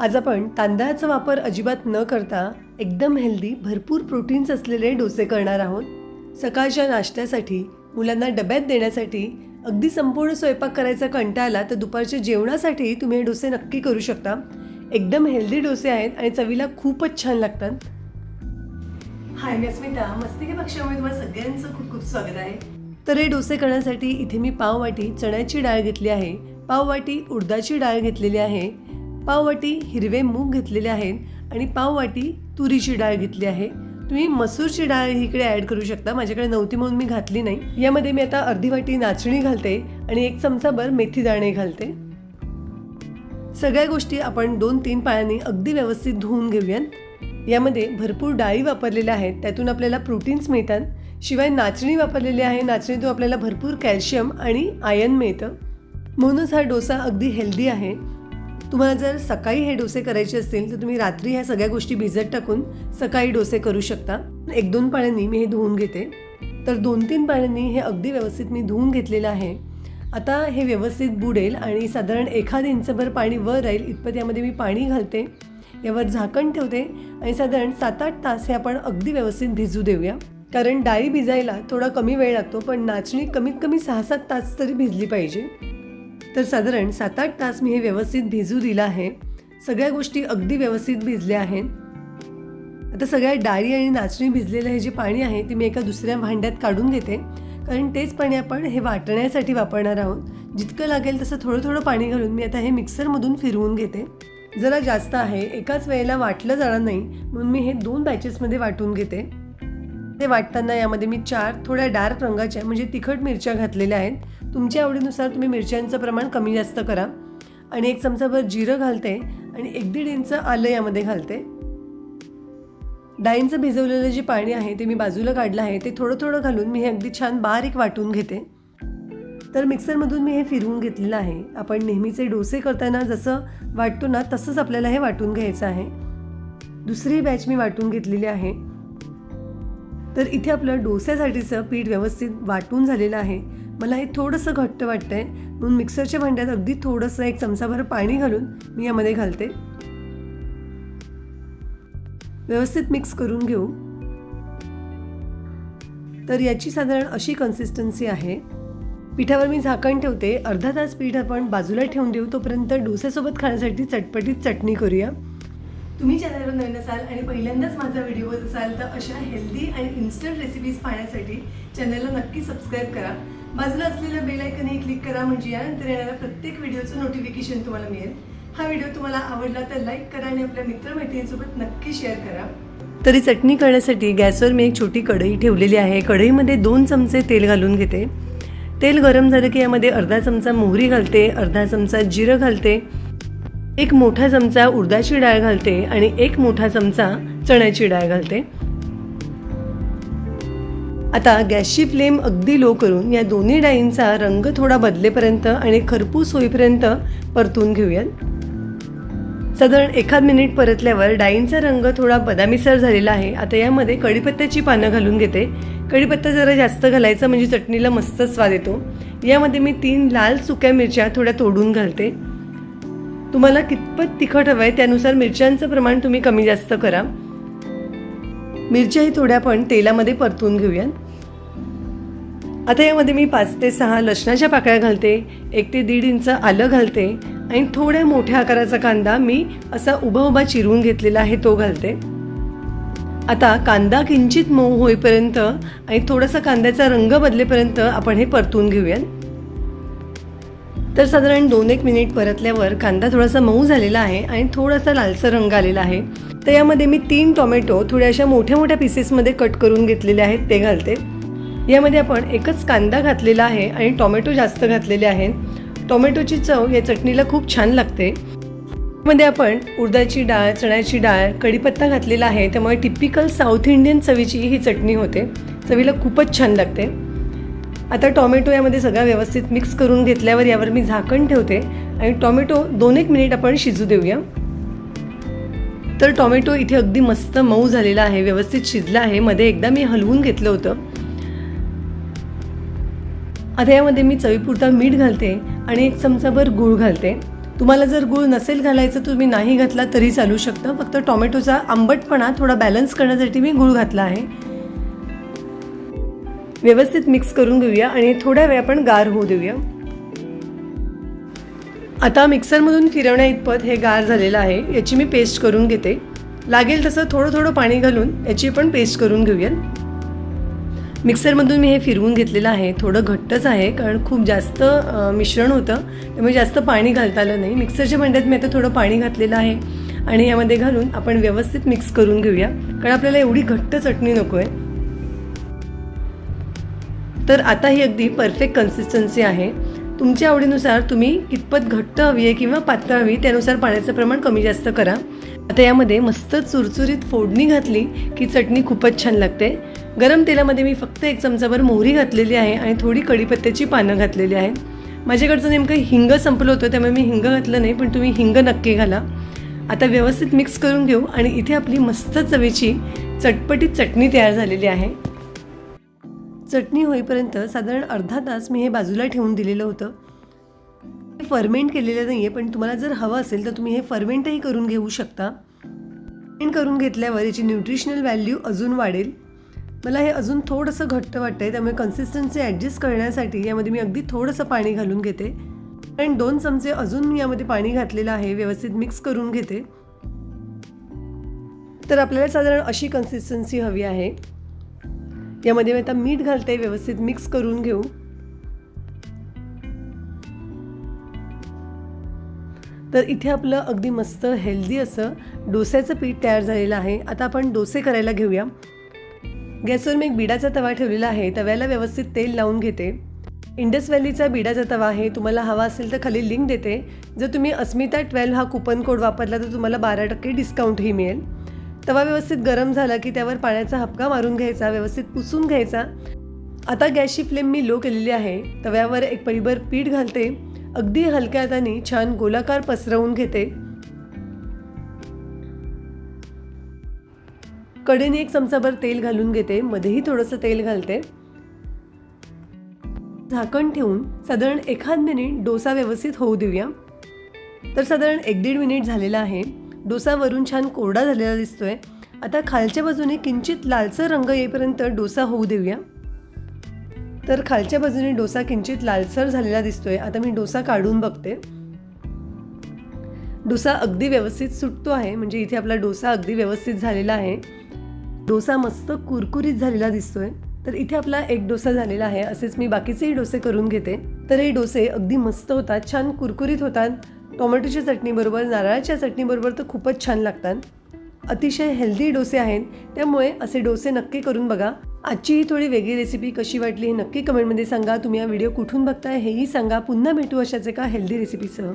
आज आपण तांदळाचा वापर अजिबात न करता एकदम हेल्दी भरपूर प्रोटीन्स असलेले डोसे करणार आहोत. सकाळच्या नाश्त्यासाठी मुलांना डब्यात देण्यासाठी अगदी संपूर्ण स्वयंपाक करायचा कंटाळा आला तर दुपारच्या जेवणासाठी तुम्ही हे डोसे नक्की करू शकता. एकदम हेल्दी डोसे आहेत आणि चवीला खूपच छान लागतात. हाय मी अस्मिता. मस्तिके पक्षामध्ये तुम्हाला सगळ्यांचं खूप खूप स्वागत आहे. तर हे डोसे करण्यासाठी इथे मी पाववाटी चण्याची डाळ घेतली आहे. पाववाटी उडदाची डाळ घेतलेली आहे. पाववाटी हिरवे मूग घेतलेले आहेत आणि पाववाटी तुरीची डाळ घेतली आहे. तुम्ही मसूरची डाळ ही इकडे ॲड करू शकता. माझ्याकडे नव्हती म्हणून मी घातली नाही. यामध्ये मी आता अर्धी वाटी नाचणी घालते आणि एक चमचाभर मेथी दाणे घालते. सगळ्या गोष्टी आपण दोन तीन पायांनी अगदी व्यवस्थित धुवून घेऊयात. यामध्ये भरपूर डाळी वापरलेल्या आहेत. त्यातून आपल्याला प्रोटीन्स मिळतात. शिवाय नाचणी वापरलेली आहे. नाचणीतून आपल्याला भरपूर कॅल्शियम आणि आयन मिळतं. म्हणूनच हा डोसा अगदी हेल्दी आहे. तुम्हाला जर सकाळी हे डोसे करायचे असतील तर तुम्ही रात्री ह्या सगळ्या गोष्टी भिजत टाकून सकाळी डोसे करू शकता. एक दोन पाण्यानी मी हे धुवून घेते. तर दोन तीन पाण्यानी हे अगदी व्यवस्थित मी धुवून घेतलेलं आहे. आता हे व्यवस्थित बुडेल आणि साधारण एखाद इंचभर पाणी वर राहील इतपत यामध्ये मी पाणी घालते. यावर झाकण ठेवते आणि साधारण सात आठ तास हे आपण अगदी व्यवस्थित भिजू देऊया. कारण डाळी भिजायला थोडा कमी वेळ लागतो पण नाचणी कमीत कमी सहा सात तास तरी भिजली पाहिजे. तर साधारण सात आठ तास मी हे व्यवस्थित भिजू दिलं आहे. सगळ्या गोष्टी अगदी व्यवस्थित भिजल्या आहेत. आता सगळ्या डाळी आणि नाचणी भिजलेलं हे जे पाणी आहे ते मी एका दुसऱ्या भांड्यात काढून घेते. कारण तेच पाणी आपण हे वाटण्यासाठी वापरणार आहोत. जितकं लागेल तसं थोडं थोडं पाणी घालून मी आता हे मिक्सरमधून फिरवून घेते. जरा जास्त आहे. एकाच वेळेला वाटलं जाणार नाही म्हणून मी हे दोन बॅचेसमध्ये वाटून घेते. ते वाटताना यामध्ये मी चार थोड्या डार्क रंगाच्या म्हणजे तिखट मिरच्या घातलेल्या आहेत. तुमच्या आवडीनुसार तुम्ही मिरच्यांचं प्रमाण कमी जास्त करा. आणि एक चमचाभर जिरं घालते आणि एक दीड इंच आलं यामध्ये घालते. डाळींचं भिजवलेलं जे पाणी आहे ते मी बाजूला काढलं आहे ते थोडं थोडं घालून मी हे अगदी छान बारीक वाटून घेते. तर मिक्सरमधून मी हे फिरवून घेतलेलं आहे. आपण नेहमीचे डोसे करताना जसं वाटतो ना तसंच आपल्याला हे वाटून घ्यायचं आहे. दुसरी बॅच मी वाटून घेतलेली आहे. तर इथे आपलं डोस्यासाठीचं पीठ व्यवस्थित वाटून झालेलं आहे. मला हे थोडंसं घट्ट वाटतं आहे म्हणून मिक्सरच्या भांड्यात अगदी थोडंसं एक चमचाभर पाणी घालून मी यामध्ये घालते. व्यवस्थित मिक्स करून घेऊ. तर याची साधारण अशी कन्सिस्टन्सी आहे. पिठावर मी झाकण ठेवते. अर्धा तास पीठ आपण बाजूला ठेवून देऊ. तोपर्यंत डोस्यासोबत खाण्यासाठी चटपटीत चटणी करूया. तुम्ही चॅनलवर नवीन असाल आणि पहिल्यांदाच माझा व्हिडिओ बघत असाल तर अशा हेल्दी आणि इन्स्टंट रेसिपीज पाहण्यासाठी चॅनलला नक्की सबस्क्राईब करा. बाजूला असलेल्या बेल आयकनही क्लिक करा म्हणजे यानंतर येणाऱ्या प्रत्येक व्हिडिओचं नोटिफिकेशन तुम्हाला मिळेल. हा व्हिडिओ तुम्हाला आवडला तर लाईक करा आणि आपल्या मित्रमैत्रिणींसोबत नक्की शेअर करा. तरी चटणी करण्यासाठी गॅसवर मी एक छोटी कढई ठेवलेली आहे. कढईमध्ये दोन चमचे तेल घालून घेते. तेल गरम झालं की यामध्ये अर्धा चमचा मोहरी घालते अर्धा चमचा जिरं घालते एक मोठा चमचा उडदाची डाळ घालते आणि एक मोठा चमचा चण्याची डाळ घालते. आता गॅसची फ्लेम अगदी लो करून या दोन्ही डाळींचा रंग थोडा बदलेपर्यंत आणि खरपूस होईपर्यंत परतून घेऊयात. साधारण एखाद मिनिट परतल्यावर डाळींचा रंग थोडा बदामीसर झालेला आहे. आता यामध्ये कढीपत्त्याची पानं घालून घेते. कढीपत्ता जरा जास्त घालायचा म्हणजे चटणीला मस्त स्वाद येतो. यामध्ये मी तीन लाल सुक्या मिरच्या थोड्या तोडून घालते. तुम्हाला कितपत तिखट हवं आहे त्यानुसार मिरच्यांचं प्रमाण तुम्ही कमी जास्त करा. मिरच्याही थोड्या पण तेलामध्ये परतून घेऊयात. आता यामध्ये मी पाच ते सहा लसणाच्या पाकळ्या घालते एक ते दीड इंच आलं घालते आणि थोड्या मोठ्या आकाराचा कांदा मी असा उभा उभा चिरून घेतलेला आहे तो घालते. आता कांदा किंचित मऊ होईपर्यंत आणि थोडासा कांद्याचा रंग बदलेपर्यंत आपण हे परतून घेऊयात. तर साधारण दोन एक मिनिट परतल्यावर कांदा थोडासा मऊ झालेला आहे आणि थोडासा लालसर रंग आलेला आहे. तर यामध्ये मी तीन टोमॅटो थोड्या अशा मोठ्या मोठ्या पीसेसमध्ये कट करून घेतलेले आहेत ते घालते. यामध्ये आपण एकच कांदा घातलेला आहे आणि टोमॅटो जास्त घातलेले आहेत. टोमॅटोची चव या चटणीला खूप छान लागते. मध्ये आपण उडदाची डाळ चण्याची डाळ कढीपत्ता घातलेला आहे त्यामुळे टिपिकल साऊथ इंडियन चवीची ही चटणी होते. चवीला खूपच छान लागते. आता टॉमॅटो यामध्ये सगळा व्यवस्थित मिक्स करून घेतल्यावर यावर मी झाकण ठेवते आणि टॉमॅटो दोन एक मिनिट आपण शिजू देऊया. तर टॉमॅटो इथे अगदी मस्त मऊ झालेला आहे व्यवस्थित शिजला आहे. मध्ये एकदा मी हलवून घेतलं होतं. आता यामध्ये मी चवीपुरता मीठ घालते आणि एक चमचाभर गूळ घालते. तुम्हाला जर गूळ नसेल घालायचं तुम्ही नाही घातला तरी चालू शकतं. फक्त टोमॅटोचा आंबटपणा थोडा बॅलन्स करण्यासाठी मी गूळ घातला आहे. व्यवस्थित मिक्स करून घेऊया आणि थोड्या वेळ आपण गार होऊ देऊया. आता मिक्सरमधून फिरवण्या इतपत हे गार झालेलं आहे. याची मी पेस्ट करून घेते. लागेल तसं थोडं थोडं पाणी घालून याची पण पेस्ट करून घेऊया. मिक्सरमधून मी हे फिरवून घेतलेलं आहे. थोडं घट्टच आहे कारण खूप जास्त मिश्रण होतं. त्यामुळे जास्त पाणी घालता आलं नाही. मिक्सरच्या भांड्यात मी आता थोडं पाणी घातलेलं आहे. आणि यामध्ये घालून आपण व्यवस्थित मिक्स करून घेऊया. कारण आपल्याला एवढी घट्ट चटणी नको आहे तर आता ही अगदी परफेक्ट कन्सिस्टन्सी आहे. तुमच्या आवडीनुसार तुम्ही कितपत घट्ट हवी आहे किंवा पातळ हवी त्यानुसार पाण्याचं प्रमाण कमी जास्त करा. आता यामध्ये मस्त चुरचुरीत फोडणी घातली की चटणी खूपच छान लागते. गरम तेलामध्ये मी फक्त एक चमचाभर मोहरी घातलेली आहे आणि थोडी कढीपत्त्याची पानं घातलेली आहेत. माझ्याकडचं नेमकं हिंग संपलं होतं त्यामुळे मी हिंग घातलं नाही पण तुम्ही हिंग नक्की घाला. आता व्यवस्थित मिक्स करून घेऊ आणि इथे आपली मस्त चवीची चटपटीत चटणी तयार झालेली आहे. चटणी होईपर्यंत साधारण अर्धा तास मी हे बाजूला ठेवून दिलेलं होतं. हे फर्मेंट केलेलं नाही आहे पण तुम्हाला जर हवं असेल तर तुम्ही हे फर्मेंटही करून घेऊ शकता. फर्मेंट करून घेतल्यावर याची न्यूट्रिशनल व्हॅल्यू अजून वाढेल. मला हे अजून थोडंसं घट्ट वाटतं आहे त्यामुळे कन्सिस्टन्सी ॲडजस्ट करण्यासाठी यामध्ये मी अगदी थोडंसं पाणी घालून घेते. कारण दोन चमचे अजून मी यामध्ये पाणी घातलेलं आहे व्यवस्थित मिक्स करून घेते. तर आपल्याला साधारण अशी कन्सिस्टन्सी हवी आहे. यामध्ये मी आता मीठ घालते व्यवस्थित मिक्स करून घेऊ. तर इथे आपलं अगदी मस्त हेल्दी असं डोस्याचं पीठ तयार झालेलं आहे. आता आपण डोसे करायला घेऊया. गॅसवर मी एक बिडाचा तवा ठेवलेला आहे. तव्याला व्यवस्थित तेल लावून घेते. इंडस व्हॅलीचा बिडाचा तवा आहे. तुम्हाला हवा असेल तर खाली लिंक देते. जर तुम्ही अस्मिता ट्वेल्व हा कुपन कोड वापरला तर तुम्हाला बारा टक्के डिस्काउंटही मिळेल. तवा व्यवस्थित गरम झाला की त्यावर पाण्याचा हपका मारून घ्यायचा व्यवस्थित पुसून घ्यायचा. आता गॅसची फ्लेम मी लो केलेली आहे. तव्यावर एक परिभर पीठ घालते. अगदी हलक्या हाताने छान गोलाकार पसरवून घेते. कडेने एक चमचाभर तेल घालून घेते. मध्येही थोडंसं तेल घालते. झाकण ठेवून साधारण एखाद मिनिट डोसा व्यवस्थित होऊ देऊया. तर साधारण एक दीड मिनिट झालेला आहे. डोसा वरून छान कोरडा झालेला दिसतोय. आता खालच्या बाजूने किंचित लालसर रंग येईपर्यंत डोसा होऊ देऊया. तर खालच्या बाजूने डोसा किंचित लालसर झालेला दिसतोय. आता मी डोसा काढून बघते. डोसा अगदी व्यवस्थित सुटतो आहे. म्हणजे इथे आपला डोसा अगदी व्यवस्थित झालेला आहे. डोसा मस्त कुरकुरीत झालेला दिसतोय. तर इथे आपला एक डोसा झालेला आहे. असेच मी बाकीचेही डोसे करून घेते. तर हे डोसे अगदी मस्त होतात. छान कुरकुरीत होतात. टोमॅटोच्या चटणीबरोबर नारळाच्या चटणीबरोबर तर खूपच छान लागतात. अतिशय हेल्दी डोसे आहेत. त्यामुळे असे डोसे नक्की करून बघा. आजची ही थोडी वेगळी रेसिपी कशी वाटली हे नक्की कमेंटमध्ये सांगा. तुम्ही हा व्हिडिओ कुठून बघताय हेही सांगा. पुन्हा भेटू अशाच एका हेल्दी रेसिपीसह